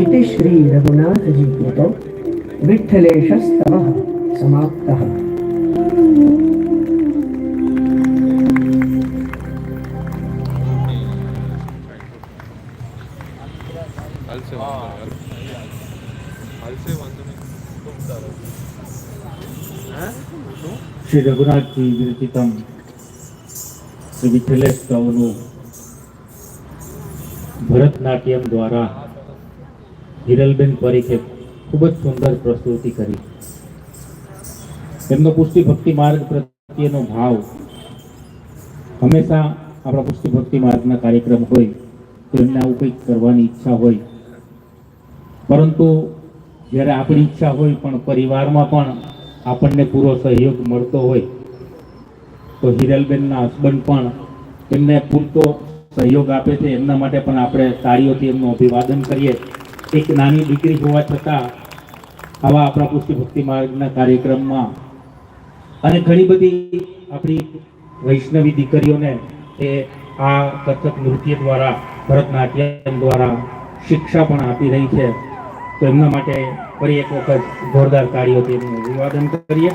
इति श्री रघुनाथजी कृतो विठ्ठलेशस्तवः समाप्तः Also, also, also. Shri Raghunathji વિરચિતમ Shri Vitthalesh સ્તવનું Bharatanatyam દ્વારા હિરલબેન પરીખે ખૂબ જ સુંદર પ્રસ્તુતિ કરી. તેમનો પુષ્ટિ ભક્તિ માર્ગ પ્રત્યેનો ભાવ હંમેશા આપણા પુષ્ટિ ભક્તિ માર્ગના કાર્યક્રમ હોય તેમને આવું કંઈક કરવાની ઈચ્છા હોય. પરંતુ જ્યારે આપણી ઈચ્છા હોય પણ પરિવારમાં પણ આપણને પૂરો સહયોગ મળતો હોય, તો હિરલબેનના હસબન્ડ પણ એમને પૂરતો સહયોગ આપે છે. એમના માટે પણ આપણે તાળીઓથી એમનું અભિવાદન કરીએ. એક નાની દીકરી હોવા છતાં આવા આપણા પુષ્ટિ ભક્તિ માર્ગના કાર્યક્રમમાં અને ઘણી બધી આપણી વૈષ્ણવી દીકરીઓને એ આ કથક નૃત્ય દ્વારા, ભરતનાટ્યમ દ્વારા શિક્ષા પણ આપી રહી છે. તો એમના માટે ફરી એક વખત જોરદાર તાળીઓથી એમનું અભિવાદન કરીએ.